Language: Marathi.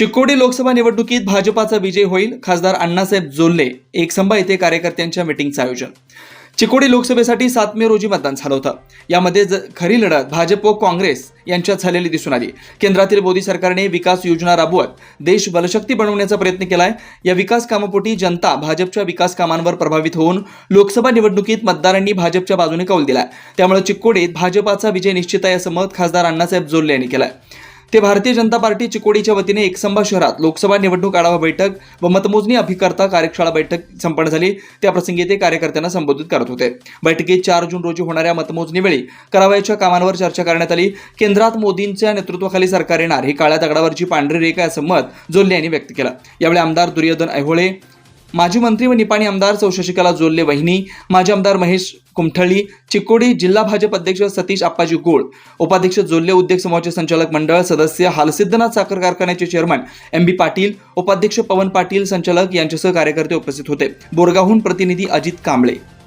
चिक्कोडी लोकसभा निवडणुकीत भाजपाचा विजय होईल खासदार अण्णासाहेब जोल्ले एकसंबा येथे कार्यकर्त्यांच्या मिटिंगचं आयोजन. चिकोडी लोकसभेसाठी सात मे रोजी मतदान झालं होतं. यामध्ये खरी लढत भाजप व काँग्रेस यांच्यात झालेली दिसून आली. केंद्रातील मोदी सरकारने विकास योजना राबवत देश बलशक्ती बनवण्याचा प्रयत्न केलाय. या विकास कामापोटी जनता भाजपच्या विकास कामांवर प्रभावित होऊन लोकसभा निवडणुकीत मतदारांनी भाजपच्या बाजूने कौल दिलाय. त्यामुळे चिक्कोडीत भाजपाचा विजय निश्चित आहे असं मत खासदार अण्णासाहेब जोल्ले यांनी केलंय. ते भारतीय जनता पार्टी चिकोडीच्या वतीने एकसंबा शहरात लोकसभा निवडणूक आढावा बैठक व मतमोजणी अभिकर्ता कार्यशाळा बैठक संपन्न झाली. त्याप्रसंगी ते कार्यकर्त्यांना संबोधित करत होते. बैठकीत चार जून रोजी होणाऱ्या मतमोजणीवेळी करावयाच्या कामांवर चर्चा करण्यात आली. केंद्रात मोदींच्या नेतृत्वाखाली सरकार येणार ही काळ्या दगडावरची पांढरी रेखा असं मत जोल्ले यांनी व्यक्त केलं. यावेळी आमदार दुर्योधन ऐहोळे माजी मंत्री व निपाणी आमदार सौ शशिकला जोल्ले वहिनी. माजी आमदार महेश कुमठळी. चिकोडी जिल्हा भाजप अध्यक्ष सतीश आप्पाजी गोळ. उपाध्यक्ष जोल्ले उद्योग समूहाचे संचालक मंडळ सदस्य हालसिद्धनाथ साखर कारखान्याचे चेअरमन एम बी पाटील. उपाध्यक्ष पवन पाटील संचालक यांच्यासह कार्यकर्ते उपस्थित होते. बोरगावहून प्रतिनिधी अजित कांबळे.